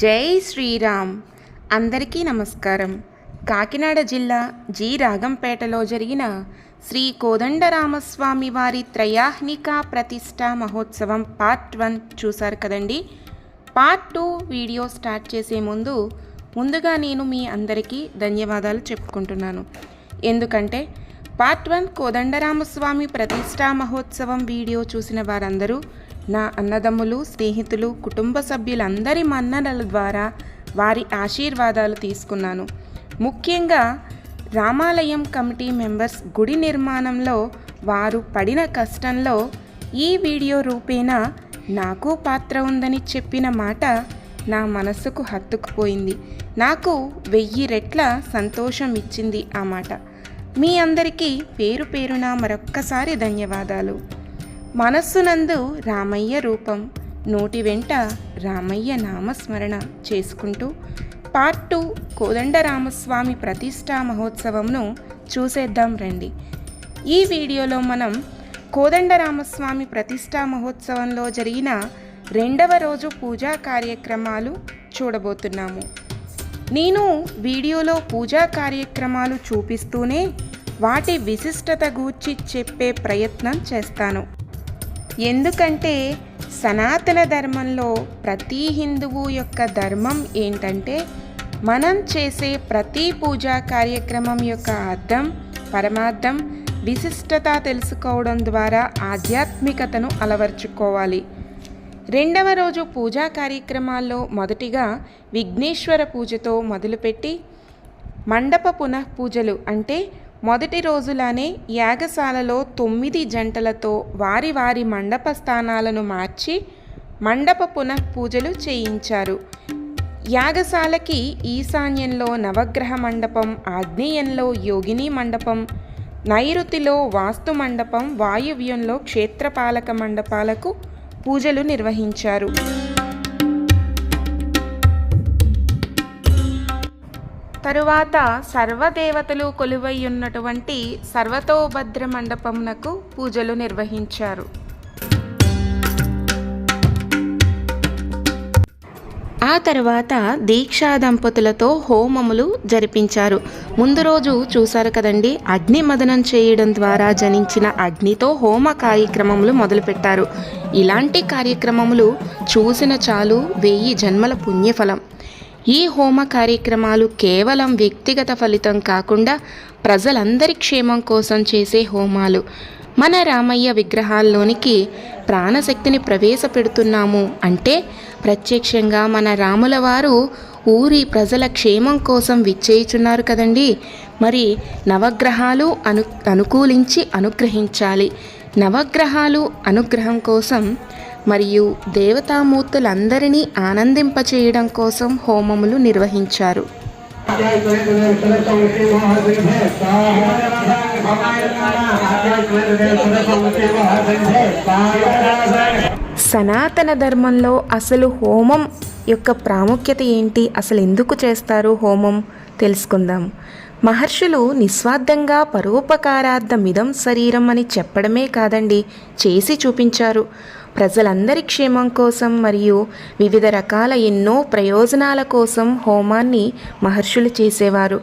జై శ్రీరామ్. అందరికీ నమస్కారం. కాకినాడ జిల్లా జి. రాగంపేటలో జరిగిన శ్రీ కోదండరామస్వామి వారి త్రయాహ్నిక ప్రతిష్టా మహోత్సవం పార్ట్ వన్ చూశారు కదండి. పార్ట్ టూ వీడియో స్టార్ట్ చేసే ముందు ముందుగా నేను మీ అందరికీ ధన్యవాదాలు చెప్పుకుంటున్నాను. ఎందుకంటే పార్ట్ వన్ కోదండరామస్వామి ప్రతిష్టా మహోత్సవం వీడియో చూసిన వారందరూ నా అన్నదమ్ములు స్నేహితులు కుటుంబ సభ్యులందరి మన్ననల ద్వారా వారి ఆశీర్వాదాలు తీసుకున్నాను. ముఖ్యంగా రామాలయం కమిటీ మెంబర్స్ గుడి నిర్మాణంలో వారు పడిన కష్టంలో ఈ వీడియో రూపేణా నాకు పాత్ర ఉందని చెప్పిన మాట నా మనస్సుకు హత్తుకుపోయింది. నాకు వెయ్యి రెట్ల సంతోషం ఇచ్చింది ఆ మాట. మీ అందరికీ పేరు పేరున మరొక్కసారి ధన్యవాదాలు. మనస్సునందు రామయ్య రూపం. నోటి వెంట రామయ్య నామస్మరణ చేసుకుంటూ పార్ట్ టూ కోదండరామస్వామి ప్రతిష్టా మహోత్సవంను చూసేద్దాం రండి. ఈ వీడియోలో మనం కోదండరామస్వామి ప్రతిష్టా మహోత్సవంలో జరిగిన రెండవ రోజు పూజా కార్యక్రమాలు చూడబోతున్నాము. నేను వీడియోలో పూజా కార్యక్రమాలు చూపిస్తూనే వాటి విశిష్టత గూర్చి చెప్పే ప్రయత్నం చేస్తాను. ఎందుకంటే సనాతన ధర్మంలో ప్రతి హిందువు యొక్క ధర్మం ఏంటంటే మనం చేసే ప్రతి పూజా కార్యక్రమం యొక్క అర్థం పరమార్థం విశిష్టత తెలుసుకోవడం ద్వారా ఆధ్యాత్మికతను అలవర్చుకోవాలి. రెండవ రోజు పూజా కార్యక్రమాల్లో మొదటిగా విఘ్నేశ్వర పూజతో మొదలుపెట్టి మండప పునః పూజలు అంటే మొదటి రోజులానే యాగశాలలో తొమ్మిది జంటలతో వారి వారి మండప స్థానాలను మార్చి మండప పునః పూజలు చేయించారు. యాగశాలకి ఈశాన్యంలో నవగ్రహ మండపం ఆగ్నేయంలో యోగిని మండపం నైరుతిలో వాస్తు మండపం వాయువ్యంలో క్షేత్రపాలక మండపాలకు పూజలు నిర్వహించారు. తరువాత సర్వదేవతలు కొలువై ఉన్నటువంటి సర్వతోభద్ర మండపమునకు పూజలు నిర్వహించారు. ఆ తర్వాత దీక్షా దంపతులతో హోమములు జరిపించారు. ముందు రోజు చూశారు కదండి అగ్ని మదనం చేయడం ద్వారా జనించిన అగ్నితో హోమ కార్యక్రమములు మొదలుపెట్టారు. ఇలాంటి కార్యక్రమములు చూసిన చాలు వెయ్యి జన్మల పుణ్యఫలం. ఈ హోమ కార్యక్రమాలు కేవలం వ్యక్తిగత ఫలితం కాకుండా ప్రజలందరి క్షేమం కోసం చేసే హోమాలు. మన రామయ్య విగ్రహాల్లోనికి ప్రాణశక్తిని ప్రవేశపెడుతున్నాము అంటే ప్రత్యక్షంగా మన రాముల వారు ఊరి ప్రజల క్షేమం కోసం విచ్చేయుచున్నారు కదండి. మరి నవగ్రహాలు అను అనుకూలించి అనుగ్రహించాలి. నవగ్రహాలు అనుగ్రహం కోసం మరియు దేవతామూర్తులందరినీ ఆనందింపచేయడం కోసం హోమములు నిర్వహించారు. సనాతన ధర్మంలో అసలు హోమం యొక్క ప్రాముఖ్యత ఏంటి? అసలు ఎందుకు చేస్తారు హోమం? తెలుసుకుందాం. మహర్షులు నిస్వార్థంగా పరోపకారార్థమిదం శరీరం అని చెప్పడమే కాదండి చేసి చూపించారు. ప్రజలందరి క్షేమం కోసం మరియు వివిధ రకాల ఎన్నో ప్రయోజనాల కోసం హోమాన్ని మహర్షులు చేసేవారు.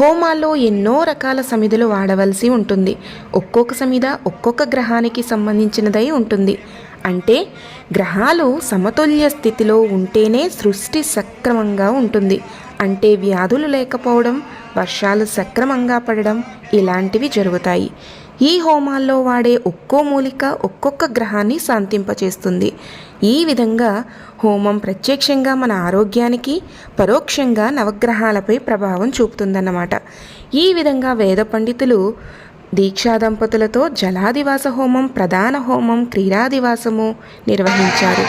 హోమాల్లో ఎన్నో రకాల సమిధులు వాడవలసి ఉంటుంది. ఒక్కొక్క సమిధ ఒక్కొక్క గ్రహానికి సంబంధించినదై ఉంటుంది. అంటే గ్రహాలు సమతుల్య స్థితిలో ఉంటేనే సృష్టి సక్రమంగా ఉంటుంది. అంటే వ్యాధులు లేకపోవడం వర్షాలు సక్రమంగా పడడం ఇలాంటివి జరుగుతాయి. ఈ హోమాల్లో వాడే ఒక్కో మూలిక ఒక్కొక్క గ్రహాన్ని శాంతింపచేస్తుంది. ఈ విధంగా హోమం ప్రత్యక్షంగా మన ఆరోగ్యానికి పరోక్షంగా నవగ్రహాలపై ప్రభావం చూపుతుందన్నమాట. ఈ విధంగా వేద పండితులు దీక్షా దంపతులతో జలాదివాస హోమం ప్రధాన హోమం క్రీడాదివాసము నిర్వహించారు.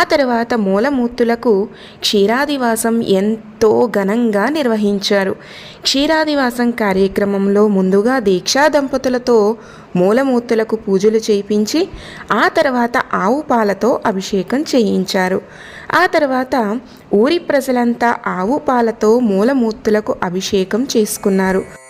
ఆ తర్వాత మూలమూర్తులకు క్షీరాదివాసం ఎంతో ఘనంగా నిర్వహించారు. క్షీరాదివాసం కార్యక్రమంలో ముందుగా దీక్షా దంపతులతో మూలమూర్తులకు పూజలు చేయించి ఆ తర్వాత ఆవు పాలతో అభిషేకం చేయించారు. ఆ తర్వాత ఊరి ప్రజలంతా ఆవు పాలతో మూలమూర్తులకు అభిషేకం చేసుకున్నారు.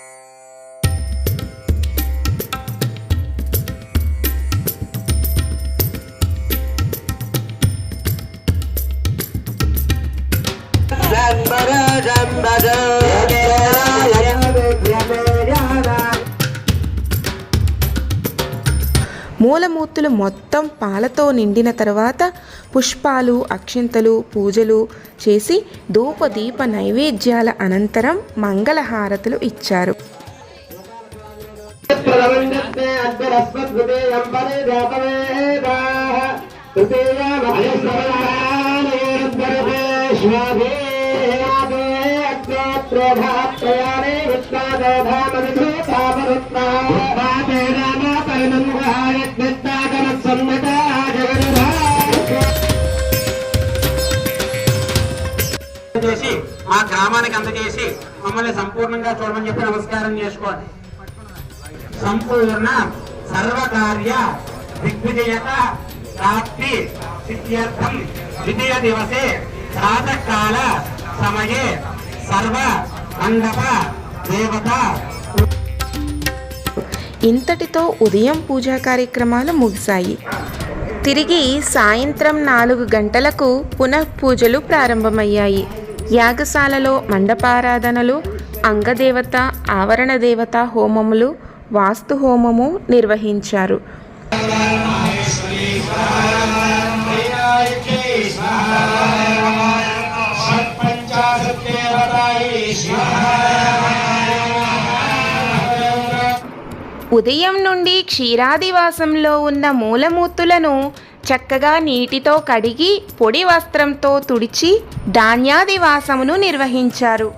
మూలమూర్తులు మొత్తం పాలతో నిండిన తర్వాత పుష్పాలు అక్షింతలు పూజలు చేసి ధూపదీప నైవేద్యాల అనంతరం మంగళహారతులు ఇచ్చారు. చేసి మా గ్రామానికి అందజేసి మమ్మల్ని సంపూర్ణంగా చూడమని చెప్పి నమస్కారం చేసుకోండి. సంపూర్ణ సర్వకార్య దిగ్విజయత ప్రాప్తి సిద్ధ్యర్థం ద్వితీయ దివసే ప్రాతకాల సమయే సర్వ మండప దేవత ఇంతటితో ఉదయం పూజా కార్యక్రమాలు ముగిశాయి. తిరిగి సాయంత్రం నాలుగు గంటలకు పునః పూజలు ప్రారంభమయ్యాయి. యాగశాలలో మండపారాధనలు అంగదేవత ఆవరణ దేవత హోమములు వాస్తు హోమము నిర్వహించారు. ఉదయం నుండి క్షీరాదివాసంలో ఉన్న మూలమూతులను చక్కగా నీటితో కడిగి పొడి వస్త్రంతో తుడిచి ధాన్యాదివాసమును నిర్వహించారు.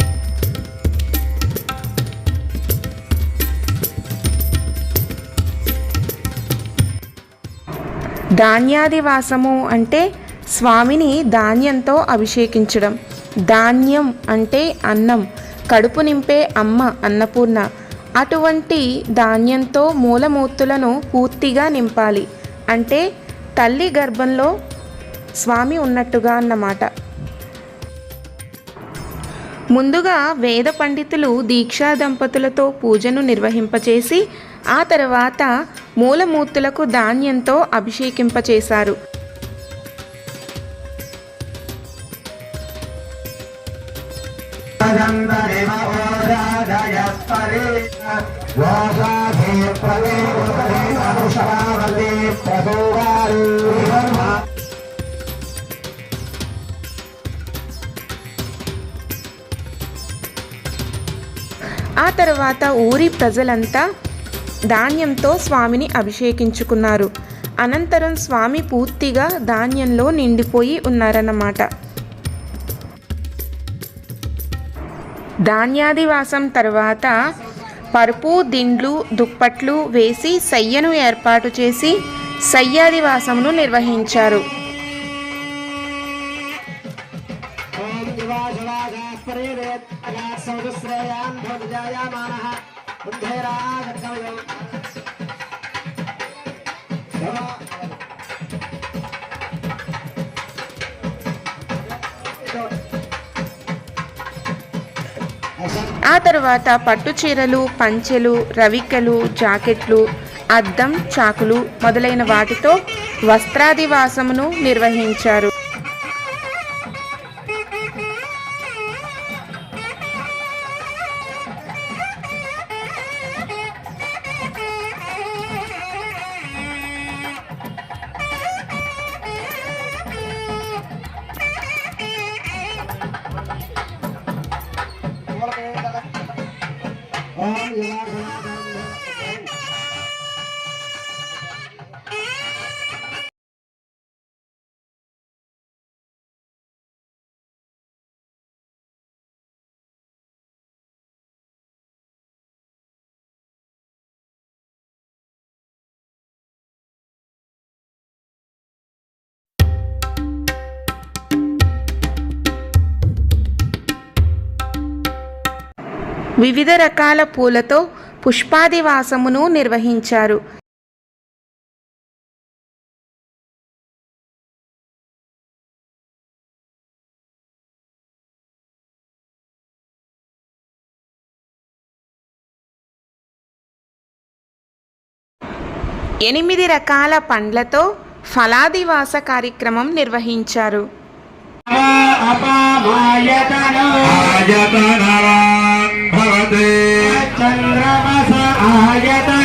ధాన్యాదివాసము అంటే స్వామిని ధాన్యంతో అభిషేకించడం. ధాన్యం అంటే అన్నం. కడుపు నింపే అమ్మ అన్నపూర్ణ. అటువంటి ధాన్యంతో మూలమూర్తులను పూర్తిగా నింపాలి. అంటే తల్లి గర్భంలో స్వామి ఉన్నట్టుగా అన్నమాట. ముందుగా వేద పండితులు దీక్షా దంపతులతో పూజను నిర్వహింపచేసి ఆ తర్వాత మూలమూర్తులకు ధాన్యంతో అభిషేకింపచేశారు. ఆ తర్వాత ఊరి ప్రజలంతా ధాన్యంతో స్వామిని అభిషేకించుకున్నారు. అనంతరం స్వామి పూర్తిగా ధాన్యంలో నిండిపోయి ఉన్నారన్నమాట. ధాన్యాదివాసం తర్వాత పరుపు దిండ్లు దుప్పట్లు వేసి సయ్యను ఏర్పాటు చేసి సయ్యాదివాసమును నిర్వహించారు. ఆ తర్వాత పట్టు చీరలు పంచెలు రవికలు జాకెట్లు అద్దం చాకులు మొదలైన వాటితో వస్త్రాదివాసమును నిర్వహించారు. వివిధ రకాల పూలతో పుష్పాదివాసమును నిర్వహించారు. ఎనిమిది రకాల పండ్లతో ఫలాదివాస కార్యక్రమం నిర్వహించారు. अपामायतन आयतनवान् भवति चन्द्रमस आयतन।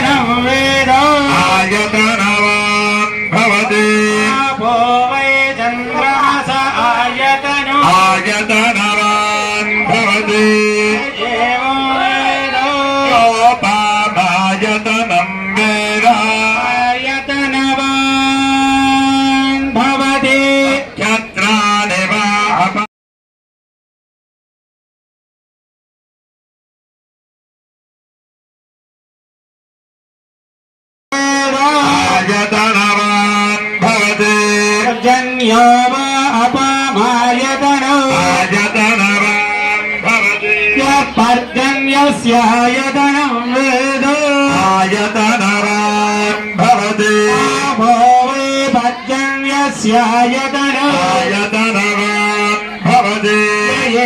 आयतनवान् भवति जन्यो वा अपमायतनो आयतनवान् भवति यः पर्जन्यस्यायतनं वेद आयतनवान् भवति भो वै पर्जन्यस्यायतनायतनवान् भवति ये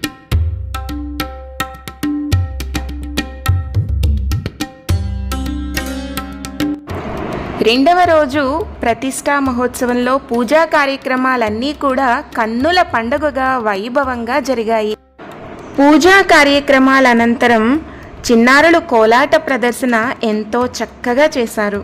రెండవ రోజు ప్రతిష్టా మహోత్సవంలో పూజా కార్యక్రమాలన్నీ కూడా కన్నుల పండుగగా వైభవంగా జరిగాయి. పూజా కార్యక్రమాల అనంతరం చిన్నారులు కోలాట ప్రదర్శన ఎంతో చక్కగా చేశారు.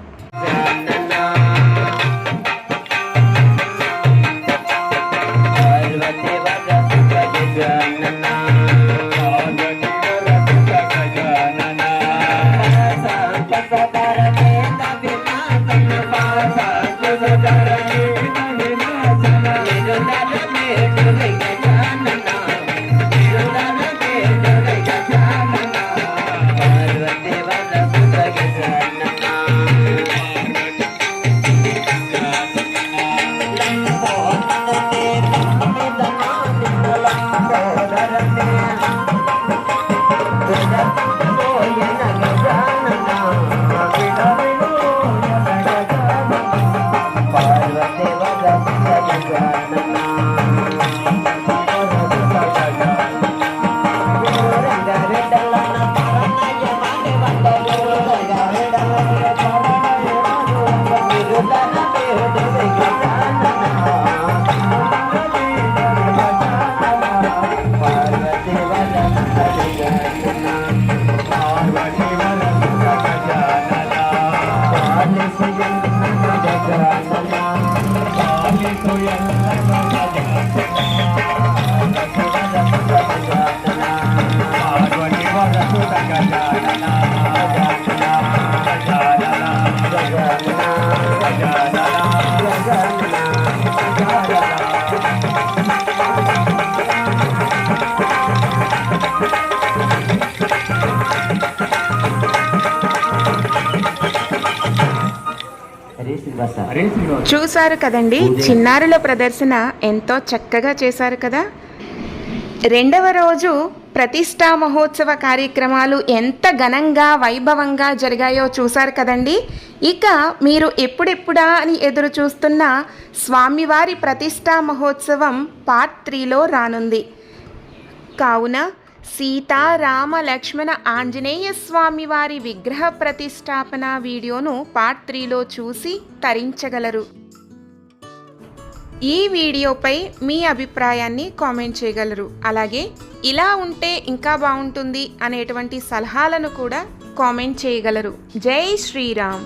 చూశారు కదండి చిన్నారుల ప్రదర్శన ఎంతో చక్కగా చేశారు కదా. రెండవ రోజు ప్రతిష్టా మహోత్సవ కార్యక్రమాలు ఎంత ఘనంగా వైభవంగా జరిగాయో చూశారు కదండి. ఇక మీరు ఎప్పుడెప్పుడా అని ఎదురు చూస్తున్న స్వామివారి ప్రతిష్టా మహోత్సవం పార్ట్ త్రీలో రానుంది. కావున సీతారామ లక్ష్మణ ఆంజనేయ స్వామి వారి విగ్రహ ప్రతిష్టాపన వీడియోను పార్ట్ త్రీలో చూసి తరించగలరు. ఈ వీడియోపై మీ అభిప్రాయాన్ని కామెంట్ చేయగలరు. అలాగే ఇలా ఉంటే ఇంకా బాగుంటుంది అనేటువంటి సలహాలను కూడా కామెంట్ చేయగలరు. జై శ్రీరామ్!